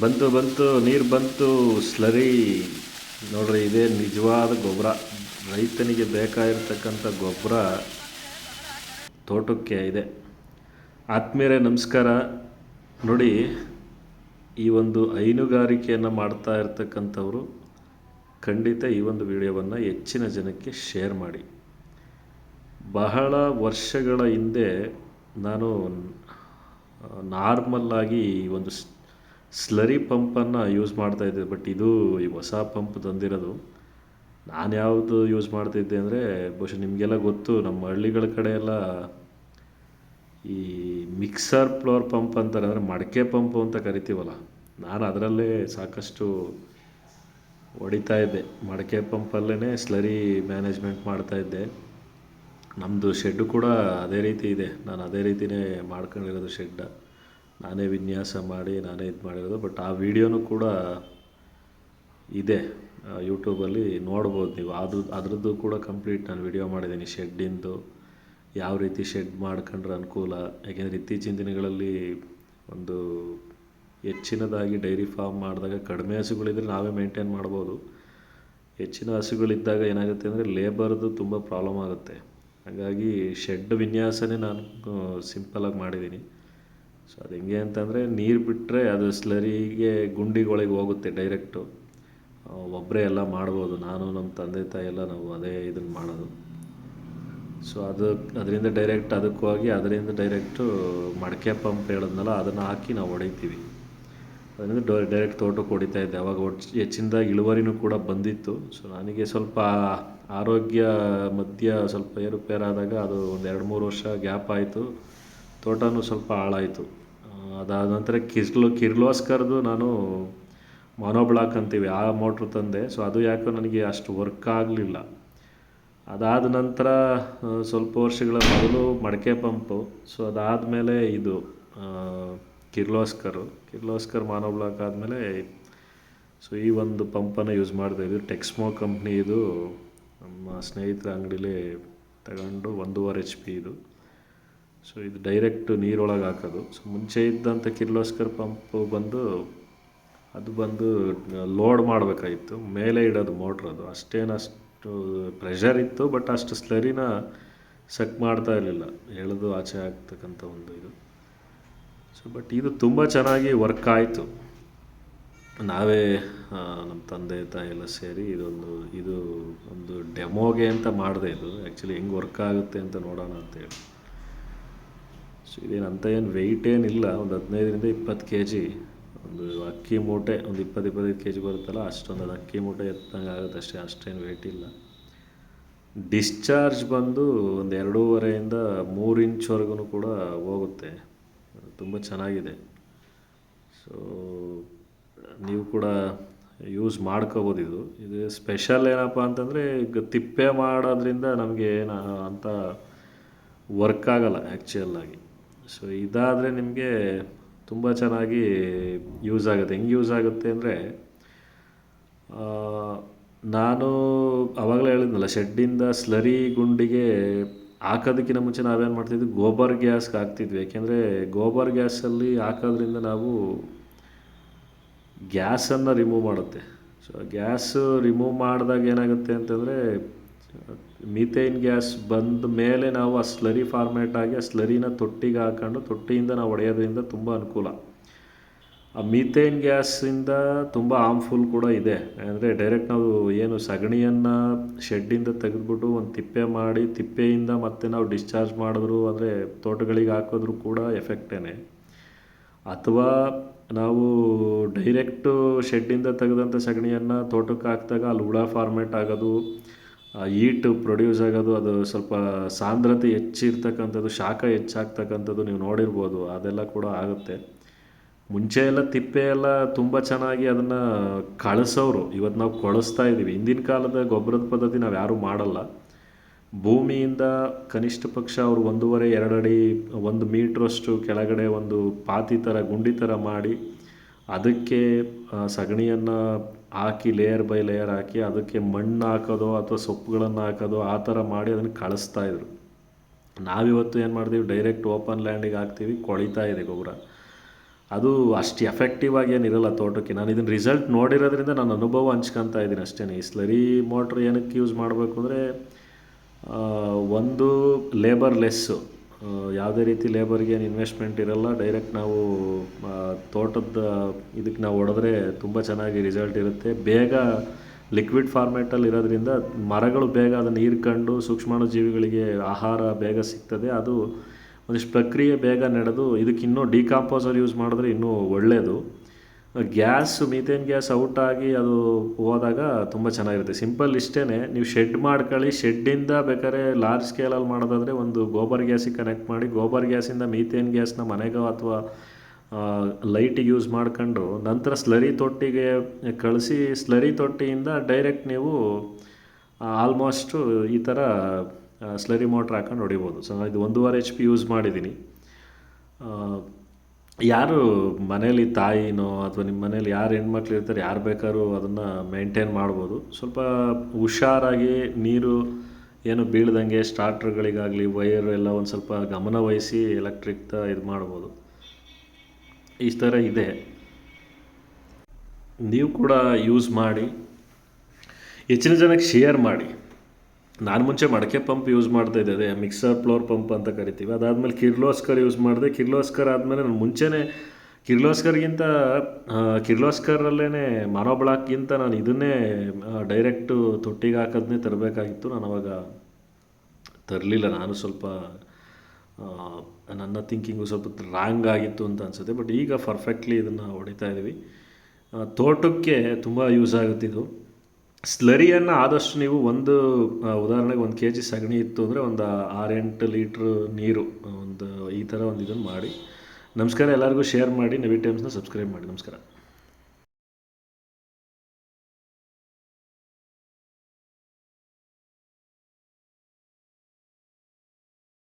ಬಂತು ಬಂತು, ನೀರು ಬಂತು, ಸ್ಲರಿ. ನೋಡ್ರಿ, ಇದೇ ನಿಜವಾದ ಗೊಬ್ಬರ. ರೈತನಿಗೆ ಬೇಕಾಗಿರ್ತಕ್ಕಂಥ ಗೊಬ್ಬರ ತೋಟಕ್ಕೆ ಇದೆ. ಆತ್ಮೀಯರೇ, ನಮಸ್ಕಾರ. ನೋಡಿ, ಈ ಒಂದು ಹೈನುಗಾರಿಕೆಯನ್ನು ಮಾಡ್ತಾ ಇರ್ತಕ್ಕಂಥವ್ರು ಖಂಡಿತ ಈ ಒಂದು ವಿಡಿಯೋವನ್ನು ಹೆಚ್ಚಿನ ಜನಕ್ಕೆ ಶೇರ್ ಮಾಡಿ. ಬಹಳ ವರ್ಷಗಳ ಹಿಂದೆ ನಾನು ನಾರ್ಮಲ್ಲಾಗಿ ಈ ಒಂದು ಸ್ಲರಿ ಪಂಪನ್ನು ಯೂಸ್ ಮಾಡ್ತಾಯಿದ್ದೆ ಬಟ್ ಇದು ಈ ಹೊಸ ಪಂಪ್ ತಂದಿರೋದು. ನಾನು ಯಾವುದು ಯೂಸ್ ಮಾಡ್ತಿದ್ದೆ ಅಂದರೆ, ಬಹುಶಃ ನಿಮಗೆಲ್ಲ ಗೊತ್ತು, ನಮ್ಮ ಹಳ್ಳಿಗಳ ಕಡೆ ಎಲ್ಲ ಈ ಮಿಕ್ಸರ್ ಫ್ಲೋರ್ ಪಂಪ್ ಅಂತಾರೆ, ಅಂದರೆ ಮಡಕೆ ಪಂಪು ಅಂತ ಕರಿತೀವಲ್ಲ, ನಾನು ಅದರಲ್ಲೇ ಸಾಕಷ್ಟು ಹೊಡಿತಾ ಇದ್ದೆ. ಮಡಕೆ ಪಂಪಲ್ಲೇ ಸ್ಲರಿ ಮ್ಯಾನೇಜ್ಮೆಂಟ್ ಮಾಡ್ತಾ ಇದ್ದೆ. ನಮ್ಮದು ಶೆಡ್ಡು ಕೂಡ ಅದೇ ರೀತಿ ಇದೆ, ನಾನು ಅದೇ ರೀತಿಯೇ ಮಾಡ್ಕೊಂಡಿರೋದು ಶೆಡ್ಡ. ನಾನೇ ವಿನ್ಯಾಸ ಮಾಡಿ, ನಾನೇ ಇದು ಮಾಡಿರೋದು. ಬಟ್ ಆ ವಿಡಿಯೋನೂ ಕೂಡ ಇದೆ. ಯೂಟ್ಯೂಬಲ್ಲಿ ನೋಡ್ಬೋದು ನೀವು. ಅದು, ಅದರದ್ದು ಕೂಡ ಕಂಪ್ಲೀಟ್ ನಾನು ವಿಡಿಯೋ ಮಾಡಿದ್ದೀನಿ. ಶೆಡ್ಡಿಂದು ಯಾವ ರೀತಿ ಶೆಡ್ ಮಾಡ್ಕೊಂಡ್ರೆ ಅನುಕೂಲ? ಯಾಕೆಂದರೆ ಇತ್ತೀಚಿನ ದಿನಗಳಲ್ಲಿ ಒಂದು ಹೆಚ್ಚಿನದಾಗಿ ಡೈರಿ ಫಾರ್ಮ್ ಮಾಡಿದಾಗ ಕಡಿಮೆ ಹಸುಗಳಿದ್ದರೆ ನಾವೇ ಮೇಂಟೈನ್ ಮಾಡ್ಬೋದು. ಹೆಚ್ಚಿನ ಹಸುಗಳಿದ್ದಾಗ ಏನಾಗುತ್ತೆ ಅಂದರೆ ಲೇಬರ್ದು ತುಂಬ ಪ್ರಾಬ್ಲಮ್ ಆಗುತ್ತೆ. ಹಾಗಾಗಿ ಶೆಡ್ ವಿನ್ಯಾಸನೇ ನಾನು ಸಿಂಪಲಾಗಿ ಮಾಡಿದ್ದೀನಿ. ಸೊ ಅದು ಹೆಂಗೆ ಅಂತಂದರೆ ನೀರು ಬಿಟ್ಟರೆ ಅದು ಸ್ಲರಿಗೆ, ಗುಂಡಿಗಳಿಗೆ ಹೋಗುತ್ತೆ ಡೈರೆಕ್ಟು. ಒಬ್ಬರೇ ಎಲ್ಲ ಮಾಡ್ಬೋದು. ನಾನು ನಮ್ಮ ತಂದೆ, ತಾಯಿ ಎಲ್ಲ ನಾವು ಅದೇ ಇದನ್ನು ಮಾಡೋದು. ಸೊ ಅದು, ಅದರಿಂದ ಡೈರೆಕ್ಟ್ ಅದಕ್ಕೆ ಹೋಗಿ, ಅದರಿಂದ ಡೈರೆಕ್ಟು ಮಡಕೆ ಪಂಪ್ ಹೇಳಿದ್ನಲ್ಲ, ಅದನ್ನು ಹಾಕಿ ನಾವು ಹೊಡಿತೀವಿ. ಅದರಿಂದ ಡೈರೆಕ್ಟ್ ತೋಟಕ್ಕೆ ಹೊಡಿತಾ ಇದ್ದೆ. ಅವಾಗ ಹೆಚ್ಚಿಂದ ಇಳುವರಿನೂ ಕೂಡ ಬಂದಿತ್ತು. ಸೊ ನನಗೆ ಸ್ವಲ್ಪ ಆರೋಗ್ಯ ಮಧ್ಯ ಸ್ವಲ್ಪ ಏರುಪೇರಾದಾಗ ಅದು ಒಂದು ಎರಡು ಮೂರು ವರ್ಷ ಗ್ಯಾಪ್ ಆಯಿತು. ತೋಟನೂ ಸ್ವಲ್ಪ ಹಾಳಾಯಿತು. ಅದಾದ ನಂತರ ಕಿರ್ಲೋ, ಕಿರ್ಲೋಸ್ಕರ್ದು ನಾನು ಮನೋಬ್ಲಾಕ್ ಅಂತೀವಿ, ಆ ಮೋಟ್ರ್ ತಂದೆ. ಸೊ ಅದು ಯಾಕೋ ನನಗೆ ಅಷ್ಟು ವರ್ಕ್ ಆಗಲಿಲ್ಲ. ಅದಾದ ನಂತರ ಸ್ವಲ್ಪ ವರ್ಷಗಳ ಮೊದಲು ಮಡಕೆ ಪಂಪು. ಸೊ ಅದಾದಮೇಲೆ ಇದು ಕಿರ್ಲೋಸ್ಕರು. ಕಿರ್ಲೋಸ್ಕರ್ ಮಾನೋಬ್ಲಾಕ್ ಆದಮೇಲೆ ಸೊ ಈ ಒಂದು ಪಂಪನ್ನು ಯೂಸ್ ಮಾಡಿದೆ ಇದು ಟೆಕ್ಸ್ಮೋ ಕಂಪ್ನಿ ಇದು ನಮ್ಮ ಸ್ನೇಹಿತರ ಅಂಗಡೀಲಿ ತಗೊಂಡು ಒಂದೂವರೆ ಎಚ್ ಪಿ ಇದು. ಸೊ ಇದು ಡೈರೆಕ್ಟ್ ನೀರೊಳಗೆ ಹಾಕೋದು. ಸೊ ಮುಂಚೆ ಇದ್ದಂಥ ಕಿರ್ಲೋಸ್ಕರ್ ಪಂಪ್ ಬಂದು, ಅದು ಬಂದು ಲೋಡ್ ಮಾಡಬೇಕಾಗಿತ್ತು. ಮೇಲೆ ಇಡೋದು ಮೋಟ್ರ್ ಅದು. ಅಷ್ಟೇನಷ್ಟು ಪ್ರೆಷರ್ ಇತ್ತು ಬಟ್ ಅಷ್ಟು ಸ್ಲರಿನ ಸಕ್ ಮಾಡ್ತಾ ಇರಲಿಲ್ಲ. ಎಳೆದು ಆಚೆ ಆಗ್ತಕ್ಕಂಥ ಒಂದು ಇದು. ಸೊ ಬಟ್ ಇದು ತುಂಬ ಚೆನ್ನಾಗಿ ವರ್ಕ್ ಆಯಿತು. ನಾವೇ ನಮ್ಮ ತಂದೆ, ತಾಯಿ ಎಲ್ಲ ಸೇರಿ ಇದೊಂದು, ಇದು ಒಂದು ಡೆಮೋಗೆ ಅಂತ ಮಾಡಿದೆ ಇದು ಆ್ಯಕ್ಚುಲಿ ಹೆಂಗೆ ವರ್ಕ್ ಆಗುತ್ತೆ ಅಂತ ನೋಡೋಣ ಅಂತೇಳಿ ಸೊ ಇದೇನು ಅಂತ ಏನು ವೆಯ್ಟ್ ಏನಿಲ್ಲ, ಒಂದು ಹದಿನೈದರಿಂದ ಇಪ್ಪತ್ತು ಕೆ ಜಿ ಒಂದು ಅಕ್ಕಿ ಮೂಟೆ, ಒಂದು ಇಪ್ಪತ್ತು, ಇಪ್ಪತ್ತೈದು ಕೆ ಜಿ ಬರುತ್ತಲ್ಲ, ಅಷ್ಟೊಂದು ಅದು ಅಕ್ಕಿ ಮೂಟೆ ಎತ್ತಂಗೆ ಆಗುತ್ತೆ. ಅಷ್ಟೇ, ಅಷ್ಟೇನು ವೆಯ್ಟ್ ಇಲ್ಲ. ಡಿಸ್ಚಾರ್ಜ್ ಬಂದು ಒಂದು ಎರಡೂವರೆಯಿಂದ ಮೂರು ಇಂಚ್ವರೆಗೂ ಕೂಡ ಹೋಗುತ್ತೆ. ತುಂಬ ಚೆನ್ನಾಗಿದೆ. ಸೊ ನೀವು ಕೂಡ ಯೂಸ್ ಮಾಡ್ಕೋಬೋದು ಇದು. ಇದು ಸ್ಪೆಷಲ್ ಏನಪ್ಪ ಅಂತಂದರೆ, ಈಗ ತಿಪ್ಪೆ ಮಾಡೋದ್ರಿಂದ ನಮಗೆ ಏನು ಅಂತ ವರ್ಕ್ ಆಗಲ್ಲ ಆ್ಯಕ್ಚುಯಲ್ಲಾಗಿ ಸೊ ಇದಾದರೆ ನಿಮಗೆ ತುಂಬ ಚೆನ್ನಾಗಿ ಯೂಸ್ ಆಗುತ್ತೆ. ಹೆಂಗೆ ಯೂಸ್ ಆಗುತ್ತೆ ಅಂದರೆ ನಾನು ಆವಾಗಲೇ ಹೇಳಿದ್ನಲ್ಲ, ಶೆಡ್ಡಿಂದ ಸ್ಲರಿ ಗುಂಡಿಗೆ ಹಾಕೋದಕ್ಕಿಂತ ಮುಂಚೆ ನಾವೇನು ಮಾಡ್ತಿದ್ವಿ, ಗೋಬರ್ ಗ್ಯಾಸ್ಗೆ ಹಾಕ್ತಿದ್ವಿ. ಯಾಕೆಂದರೆ ಗೋಬರ್ ಗ್ಯಾಸಲ್ಲಿ ಹಾಕೋದ್ರಿಂದ ನಾವು ಗ್ಯಾಸನ್ನು ರಿಮೂವ್ ಮಾಡುತ್ತೆ. ಸೊ ಗ್ಯಾಸು ರಿಮೂವ್ ಮಾಡಿದಾಗ ಏನಾಗುತ್ತೆ ಅಂತಂದರೆ ಮೀಥೇನ್ ಗ್ಯಾಸ್ ಬಂದ ಮೇಲೆ ನಾವು ಆ ಸ್ಲರಿ ಫಾರ್ಮೇಟ್ ಆಗಿ ಆ ಸ್ಲರಿನ ತೊಟ್ಟಿಗೆ ಹಾಕೊಂಡು ತೊಟ್ಟಿಯಿಂದ ನಾವು ಹೊಡೆಯೋದ್ರಿಂದ ತುಂಬ ಅನುಕೂಲ. ಆ ಮೀಥೇನ್ ಗ್ಯಾಸಿಂದ ತುಂಬ ಹಾರ್ಮ್ಫುಲ್ ಕೂಡ ಇದೆ. ಅಂದರೆ ಡೈರೆಕ್ಟ್ ನಾವು ಏನು ಸಗಣಿಯನ್ನು ಶೆಡ್ಡಿಂದ ತೆಗೆದುಬಿಟ್ಟು ಒಂದು ತಿಪ್ಪೆ ಮಾಡಿ ತಿಪ್ಪೆಯಿಂದ ಮತ್ತೆ ನಾವು ಡಿಸ್ಚಾರ್ಜ್ ಮಾಡಿದ್ರು ಅಂದರೆ ತೋಟಗಳಿಗೆ ಹಾಕಿದ್ರು ಕೂಡ ಎಫೆಕ್ಟೇನೆ ಅಥವಾ ನಾವು ಡೈರೆಕ್ಟು ಶೆಡ್ಡಿಂದ ತೆಗೆದಂಥ ಸಗಣಿಯನ್ನು ತೋಟಕ್ಕೆ ಹಾಕಿದಾಗ ಅಲ್ಲಿ ಹುಳ ಫಾರ್ಮೇಟ್ ಆಗೋದು ಈಟ್ ಪ್ರೊಡ್ಯೂಸ್ ಆಗೋದು, ಅದು ಸ್ವಲ್ಪ ಸಾಂದ್ರತೆ ಹೆಚ್ಚಿರ್ತಕ್ಕಂಥದ್ದು, ಶಾಖ ಹೆಚ್ಚಾಗ್ತಕ್ಕಂಥದ್ದು ನೀವು ನೋಡಿರ್ಬೋದು, ಅದೆಲ್ಲ ಕೂಡ ಆಗುತ್ತೆ. ಮುಂಚೆ ಎಲ್ಲ ತಿಪ್ಪೆ ಎಲ್ಲ ತುಂಬ ಚೆನ್ನಾಗಿ ಅದನ್ನು ಕಳಿಸೋರು ಇವತ್ತು ನಾವು ಕೊಳಿಸ್ತಾ ಇದ್ದೀವಿ. ಹಿಂದಿನ ಕಾಲದ ಗೊಬ್ಬರದ ಪದ್ಧತಿ ನಾವು ಯಾರೂ ಮಾಡಲ್ಲ. ಭೂಮಿಯಿಂದ ಕನಿಷ್ಠ ಪಕ್ಷ ಅವರು ಒಂದೂವರೆ ಎರಡು ಅಡಿ ಒಂದು ಮೀಟ್ರಷ್ಟು ಕೆಳಗಡೆ ಒಂದು ಪಾತಿ ಥರ ಗುಂಡಿ ಥರ ಮಾಡಿ, ಅದಕ್ಕೆ ಸಗಣಿಯನ್ನು ಹಾಕಿ ಲೇಯರ್ ಬೈ ಲೇಯರ್ ಹಾಕಿ ಅದಕ್ಕೆ ಮಣ್ಣು ಹಾಕೋದು ಅಥವಾ ಸೊಪ್ಪುಗಳನ್ನು ಹಾಕೋದು ಆ ಥರ ಮಾಡಿ ಅದನ್ನು ಕಳಿಸ್ತಾ ಇದ್ರು. ನಾವಿವತ್ತು ಏನು ಮಾಡ್ತೀವಿ? ಡೈರೆಕ್ಟ್ ಓಪನ್ ಲ್ಯಾಂಡಿಗೆ ಹಾಕ್ತೀವಿ, ಕೊಳಿತಾ ಇದೆ ಗೊಬ್ಬರ. ಅದು ಅಷ್ಟು ಎಫೆಕ್ಟಿವ್ ಆಗಿ ಏನಿರಲ್ಲ ತೋಟಕ್ಕೆ. ನಾನು ಇದನ್ನು ರಿಸಲ್ಟ್ ನೋಡಿರೋದ್ರಿಂದ ನನ್ನ ಅನುಭವ ಹಂಚ್ಕೊತಾ ಇದ್ದೀನಿ ಅಷ್ಟೇ ಈ ಸ್ಲರಿ ಮೋಟ್ರ್ ಏನಕ್ಕೆ ಯೂಸ್ ಮಾಡಬೇಕು ಅಂದರೆ ಒಂದು ಲೇಬರ್ ಲೆಸ್ಸು ಯಾವುದೇ ರೀತಿ ಲೇಬರ್ಗೆ ಏನು ಇನ್ವೆಸ್ಟ್ಮೆಂಟ್ ಇರಲ್ಲ ಡೈರೆಕ್ಟ್ ನಾವು ತೋಟದ ಇದಕ್ಕೆ ನಾವು ಹೊಡೆದ್ರೆ ತುಂಬ ಚೆನ್ನಾಗಿ ರಿಸಲ್ಟ್ ಇರುತ್ತೆ. ಬೇಗ ಲಿಕ್ವಿಡ್ ಫಾರ್ಮೇಟಲ್ಲಿ ಇರೋದ್ರಿಂದ ಮರಗಳು ಬೇಗ ಅದನ್ನು ಹೀರ್ಕೊಂಡು ಸೂಕ್ಷ್ಮಾಣು ಜೀವಿಗಳಿಗೆ ಆಹಾರ ಬೇಗ ಸಿಗ್ತದೆ. ಅದು ಒಂದಿಷ್ಟು ಪ್ರಕ್ರಿಯೆ ಬೇಗ ನಡೆದು ಇದಕ್ಕೆ ಇನ್ನೂ ಡಿಕಾಂಪೋಸರ್ ಯೂಸ್ ಮಾಡಿದ್ರೆ ಇನ್ನೂ ಒಳ್ಳೆಯದು ಗ್ಯಾಸ್, ಮೀಥೇನ್ ಗ್ಯಾಸ್ ಔಟ್ ಆಗಿ ಅದು ಹೋದಾಗ ತುಂಬ ಚೆನ್ನಾಗಿರುತ್ತೆ. ಸಿಂಪಲ್ ಇಷ್ಟೇ ನೀವು ಶೆಡ್ ಮಾಡ್ಕೊಳ್ಳಿ. ಶೆಡ್ಡಿಂದ ಬೇಕಾದ್ರೆ ಲಾರ್ಜ್ ಸ್ಕೇಲಲ್ಲಿ ಮಾಡೋದಾದರೆ ಒಂದು ಗೋಬರ್ ಗ್ಯಾಸಿಗೆ ಕನೆಕ್ಟ್ ಮಾಡಿ, ಗೋಬರ್ ಗ್ಯಾಸಿಂದ ಮೀಥೇನ್ ಗ್ಯಾಸ್ನ ಮನೆಗೋ ಅಥವಾ ಲೈಟಿಗೆ ಯೂಸ್ ಮಾಡ್ಕೊಂಡು ನಂತರ ಸ್ಲರಿ ತೊಟ್ಟಿಗೆ ಕಳಿಸಿ ಸ್ಲರಿ ತೊಟ್ಟಿಯಿಂದ ಡೈರೆಕ್ಟ್ ನೀವು ಆಲ್ಮೋಸ್ಟು ಈ ಥರ ಸ್ಲರಿ ಮೋಟ್ರ್ ಹಾಕೊಂಡು ಹೊಡಿಬೋದು. ಸೊ ಇದು ಒಂದೂವರೆ ಎಚ್ ಪಿ ಯೂಸ್ ಮಾಡಿದ್ದೀನಿ. ಯಾರು ಮನೇಲಿ ತಾಯಿನೋ ಅಥವಾ ನಿಮ್ಮ ಮನೇಲಿ ಯಾರು ಹೆಣ್ಮಕ್ಳು ಇರ್ತಾರೆ, ಯಾರು ಬೇಕಾದ್ರೂ ಅದನ್ನು ಮೇಂಟೈನ್ ಮಾಡ್ಬೋದು. ಸ್ವಲ್ಪ ಹುಷಾರಾಗಿ ನೀರು ಏನು ಬೀಳ್ದಂಗೆ ಸ್ಟಾರ್ಟರ್ಗಳಿಗಾಗಲಿ ವೈರ್ ಎಲ್ಲ ಒಂದು ಸ್ವಲ್ಪ ಗಮನವಹಿಸಿ ಎಲೆಕ್ಟ್ರಿಕ್ ಎಲೆಕ್ಟ್ರಿಕ್ದ ಇದು ಮಾಡ್ಬೋದು. ಈ ಥರ ಇದೆ. ನೀವು ಕೂಡ ಯೂಸ್ ಮಾಡಿ, ಹೆಚ್ಚಿನ ಜನಕ್ಕೆ ಶೇರ್ ಮಾಡಿ. ನಾನು ಮುಂಚೆ ಮಡಕೆ ಪಂಪ್ ಯೂಸ್ ಮಾಡ್ತಾ ಇದ್ದೆ, ಅದೇ ಮಿಕ್ಸರ್ ಫ್ಲೋರ್ ಪಂಪ್ ಅಂತ ಕರಿತೀವಿ. ಅದಾದಮೇಲೆ ಕಿರ್ಲೋಸ್ಕರ್ ಯೂಸ್ ಮಾಡಿದೆ. ಕಿರ್ಲೋಸ್ಕರ್ ಆದಮೇಲೆ ನಾನು ಮುಂಚೆನೇ ಕಿರ್ಲೋಸ್ಕರ್ಗಿಂತ ಕಿರ್ಲೋಸ್ಕರಲ್ಲೇ ಮನೋಬ್ಲಾಕ್ಗಿಂತ ನಾನು ಇದನ್ನೇ ಡೈರೆಕ್ಟು ತೊಟ್ಟಿಗೆ ಹಾಕೋದನ್ನೇ ತರಬೇಕಾಗಿತ್ತು. ನಾನು ಅವಾಗ ತರಲಿಲ್ಲ. ನಾನು ಸ್ವಲ್ಪ ನನ್ನ ಥಿಂಕಿಂಗು ಸ್ವಲ್ಪ ರಾಂಗ್ ಆಗಿತ್ತು ಅಂತ ಅನಿಸುತ್ತೆ. ಬಟ್ ಈಗ ಪರ್ಫೆಕ್ಟ್ಲಿ ಇದನ್ನು ಹೊಡಿತಾ ಇದ್ದೀವಿ ತೋಟಕ್ಕೆ ತುಂಬ ಯೂಸ್ ಆಗುತ್ತಿದ್ದು ಸ್ಲರಿಯನ್ನು ಆದಷ್ಟು ನೀವು ಒಂದು ಉದಾಹರಣೆಗೆ ಒಂದು ಕೆ ಜಿ ಸಗಣಿ ಇತ್ತು ಅಂದರೆ ಒಂದು ಆರೆಂಟು ಲೀಟ್ರ್ ನೀರು ಒಂದು ಈ ಥರ ಒಂದು ಇದನ್ನು ಮಾಡಿ. ನಮಸ್ಕಾರ ಎಲ್ಲರಿಗೂ ಶೇರ್ ಮಾಡಿ ನವಿ ಟೈಮ್ಸ್ನ ಸಬ್ಸ್ಕ್ರೈಬ್ ಮಾಡಿ. ನಮಸ್ಕಾರ.